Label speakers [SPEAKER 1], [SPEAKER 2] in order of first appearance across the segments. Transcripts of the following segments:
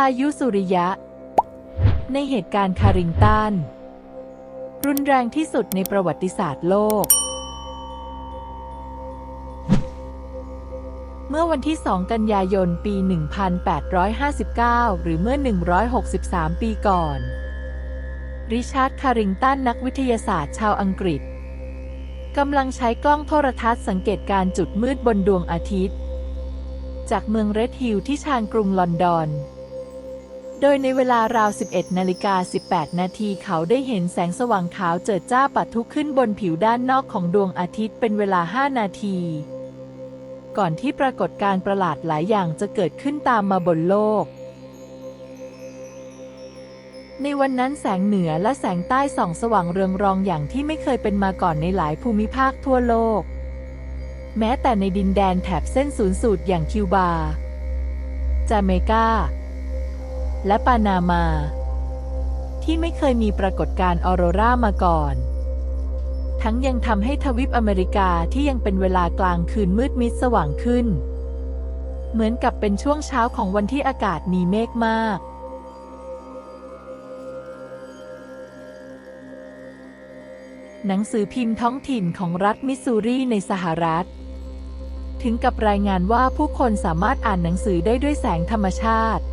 [SPEAKER 1] พายุสุริยะ ในเหตุการณ์คาริงตัน รุนแรงที่สุดในประวัติศาสตร์โลก เมื่อวันที่ 2 กันยายน ปี 1859 หรือเมื่อ 163 ปีก่อน ริชาร์ดคาริงตันนักวิทยาศาสตร์ชาวอังกฤษกำลังใช้กล้องโทรทัศน์สังเกตการจุดมืดบนดวงอาทิตย์ จากเมืองเรดฮิลล์ที่ชานกรุงลอนดอน โดยในเวลาราว 11นาฬิกา18 นาทีเขาได้เห็นแสงสว่างขาวเจิดจ้าปัทุขึ้นบนผิวด้านนอกของดวงอาทิตย์เป็นเวลา 5 นาที ก่อนที่ปรากฏการประหลาดหลายอย่างจะเกิดขึ้นตามมาบนโลก ในวันนั้นแสงเหนือและแสงใต้ส่องสว่างเรืองรองอย่างที่ไม่เคยเป็นมาก่อนในหลายภูมิภาคทั่วโลก แม้แต่ในดินแดนแถบเส้นศูนย์สูตรอย่างคิวบา จาเมกา และปานามา ที่ไม่เคยมีปรากฏการณ์ออโรรามาก่อน ทั้งยังทำให้ทวีปอเมริกาที่ยังเป็นเวลากลางคืนมืดมิดสว่างขึ้น เหมือนกับเป็นช่วงเช้าของวันที่อากาศมีเมฆมากหนังสือพิมพ์ท้องถิ่นของรัฐมิสซูรีในสหรัฐ ถึงกับรายงานว่าผู้คนสามารถอ่านหนังสือได้ด้วยแสงธรรมชาติ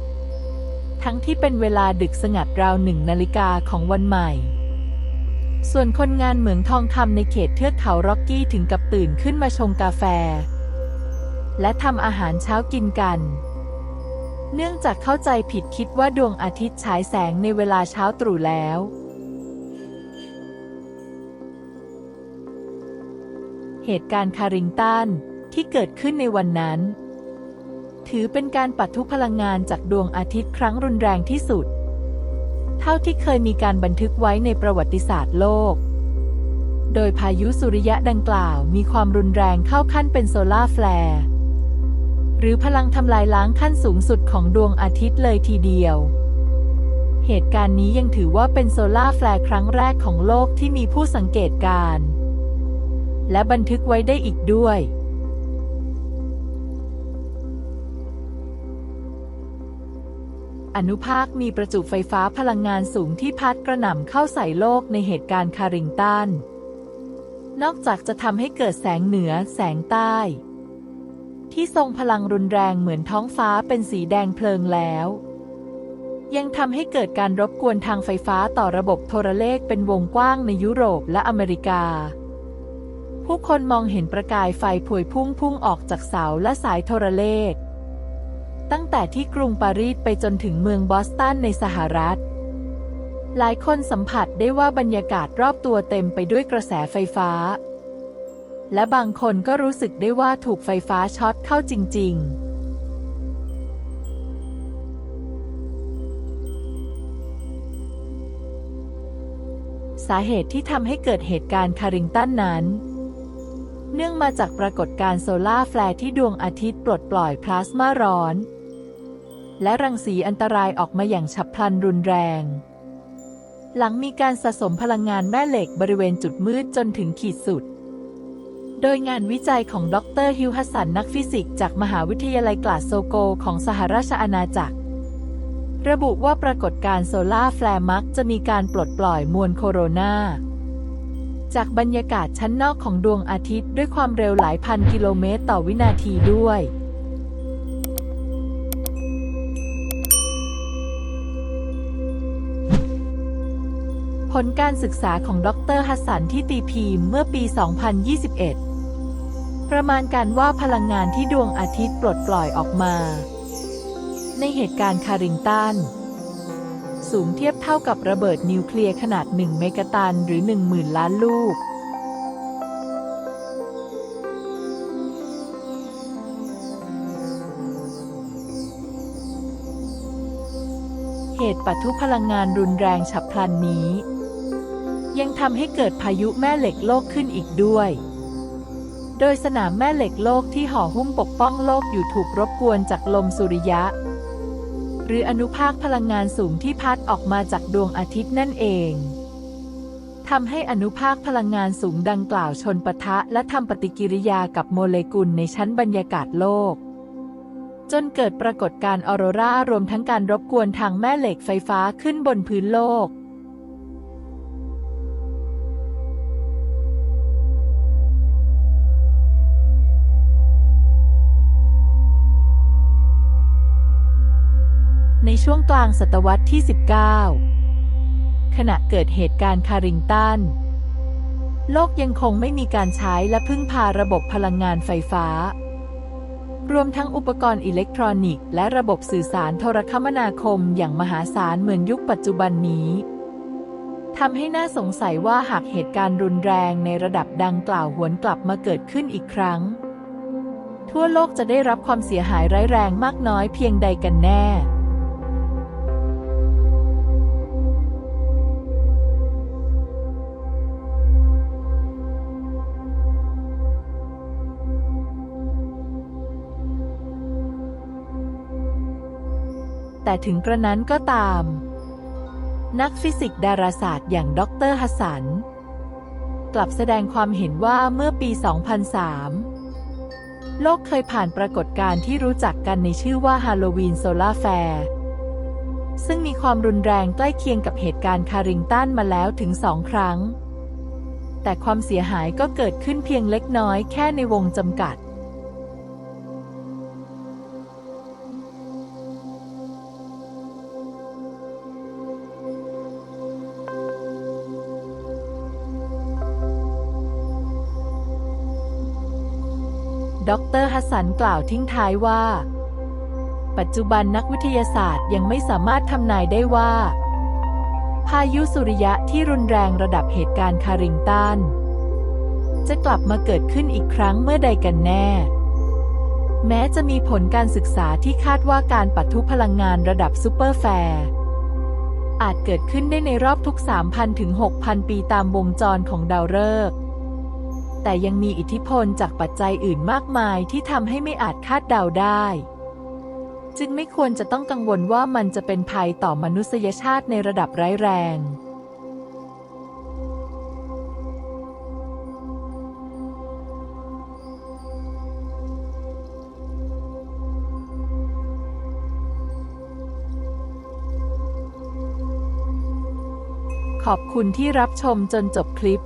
[SPEAKER 1] ทั้งที่เป็นเวลาดึกสงัดราวหนึ่งนาฬิกาของวันใหม่ ส่วนคนงานเหมืองทองคำในเขตเทือกเขาร็อกกี้ถึงกับตื่นขึ้นมาชงกาแฟ และทำอาหารเช้ากินกัน เนื่องจากเข้าใจผิดคิดว่าดวงอาทิตย์ฉายแสงในเวลาเช้าตรู่แล้วเหตุการณ์คาริงตันที่เกิดขึ้นในวันนั้น ถือเป็นการปัทุพลังงานจากดวงอาทิตย์ครั้งรุนแรงที่สุด เท่าที่เคยมีการบันทึกไว้ในประวัติศาสตร์โลก โดยพายุสุริยะดังกล่าวมีความรุนแรงเข้าขั้นเป็นโซลาร์แฟลร์หรือพลังทำลายล้างขั้นสูงสุดของดวงอาทิตย์เลยทีเดียว เหตุการณ์นี้ยังถือว่าเป็นโซลาร์แฟลร์ครั้งแรกของโลกที่มีผู้สังเกตการณ์และบันทึกไว้ได้อีกด้วย อนุภาคมีประจุไฟฟ้าพลังงานสูงที่พัดกระหน่ำเข้าใส่โลกในเหตุการณ์คาริงตัน นอกจากจะทำให้เกิดแสงเหนือแสงใต้ ที่ทรงพลังรุนแรงเหมือนท้องฟ้าเป็นสีแดงเพลิงแล้ว ยังทำให้เกิดการรบกวนทางไฟฟ้าต่อระบบโทรเลขเป็นวงกว้างในยุโรปและอเมริกา ผู้คนมองเห็นประกายไฟพวยพุ่งพุ่งออกจากเสาและสายโทรเลข ตั้งแต่ที่กรุงปารีสไปจนถึงเมืองบอสตันในสหรัฐ หลายคนสัมผัสได้ว่าบรรยากาศรอบตัวเต็มไปด้วยกระแสไฟฟ้า และบางคนก็รู้สึกได้ว่าถูกไฟฟ้าช็อตเข้าจริง ๆสาเหตุที่ทำให้เกิดเหตุการณ์คาริงตันนั้น เนื่องมาจากปรากฏการณ์โซลาร์แฟลร์ที่ดวงอาทิตย์ปลดปล่อยพลาสมาร้อน และรังสีอันตรายออกมาอย่างฉับพลันรุนแรง หลังมีการสะสมพลังงานแม่เหล็กบริเวณจุดมืดจนถึงขีดสุด โดยงานวิจัยของดรฮิวฮัสสันนักฟิสิกส์จากมหาวิทยาลัยกลาสโซโกของสหราชอาณาจักร ระบุว่าปรากฏการณ์โซลาร์แฟลร์มักจะมีการปลดปล่อยมวลโคโรนาจากบรรยากาศชั้นนอกของดวงอาทิตย์ด้วยความเร็วหลายพันกิโลเมตรต่อวินาทีด้วย ผลการศึกษาของดรฮัสสันที่ตีพิมพ์เมื่อปี 2021 ประมาณการว่าพลังงานที่ดวงอาทิตย์ปลดปล่อยออกมา ในเหตุการณ์คาริงตัน สูงเทียบเท่ากับระเบิดนิวเคลียร์ขนาด 1 เมกะตันหรือ 10,000 ล้านลูกเหตุปะทุพลังงานรุนแรงฉับพลันนี้ ยังทำให้เกิดพายุแม่เหล็กโลกขึ้นอีกด้วย โดยสนามแม่เหล็กโลกที่ห่อหุ้มปกป้องโลกอยู่ถูกรบกวนจากลมสุริยะ หรืออนุภาคพลังงานสูงที่พัดออกมาจากดวงอาทิตย์นั่นเองทำให้อนุภาคพลังงานสูงดังกล่าวชนปะทะ และทำปฏิกิริยากับโมเลกุลในชั้นบรรยากาศโลก จนเกิดปรากฏการณ์ออโรรารวมทั้งการรบกวนทางแม่เหล็กไฟฟ้าขึ้นบนพื้นโลก ในช่วงกลางศตวรรษที่ 19 ขณะเกิดเหตุการณ์คาริงตัน โลกยังคงไม่มีการใช้และพึ่งพาระบบพลังงานไฟฟ้า รวมทั้งอุปกรณ์อิเล็กทรอนิกส์และระบบสื่อสารโทรคมนาคมอย่างมหาศาลเหมือนยุคปัจจุบันนี้ทำให้น่าสงสัยว่าหากเหตุการณ์รุนแรงในระดับดังกล่าวหวนกลับมาเกิดขึ้นอีกครั้ง ทั่วโลกจะได้รับความเสียหายร้ายแรงมากน้อยเพียงใดกันแน่ แต่ถึงกระนั้นก็ตาม นักฟิสิกส์ดาราศาสตร์อย่างดรฮัสสัน กลับแสดงความเห็นว่าเมื่อปี 2003 โลกเคยผ่านปรากฏการณ์ที่รู้จักกันในชื่อว่าฮาโลวีนโซลาแฟร์ซึ่งมีความรุนแรงใกล้เคียงกับเหตุการณ์คาริงตันมาแล้วถึงสองครั้ง แต่ความเสียหายก็เกิดขึ้นเพียงเล็กน้อยแค่ในวงจำกัด ดรฮัสสันกล่าวทิ้งท้ายว่า ปัจจุบันนักวิทยาศาสตร์ยังไม่สามารถทำนายได้ว่า พายุสุริยะที่รุนแรงระดับเหตุการณ์คาริงตันจะกลับมาเกิดขึ้นอีกครั้งเมื่อใดกันแน่ แม้จะมีผลการศึกษาที่คาดว่าการปัทุพลังงานระดับซูเปอร์แฟร์อาจเกิดขึ้นได้ในรอบทุก 3,000 ถึง 6,000 ปีตามวงจรของดาวฤกษ์ แต่ยังมีอิทธิพลจากปัจจัยอื่นมากมายที่ทำให้ไม่อาจคาดเดาได้ จึงไม่ควรจะต้องกังวลว่ามันจะเป็นภัยต่อมนุษยชาติในระดับร้ายแรง ขอบคุณที่รับชมจนจบคลิป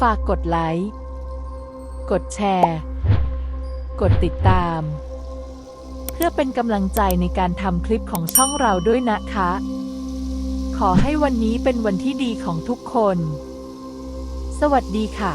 [SPEAKER 1] ฝากกดไลค์ กดแชร์ กดติดตาม เพื่อเป็นกำลังใจในการทำคลิปของช่องเราด้วยนะคะ ขอให้วันนี้เป็นวันที่ดีของทุกคน สวัสดีค่ะ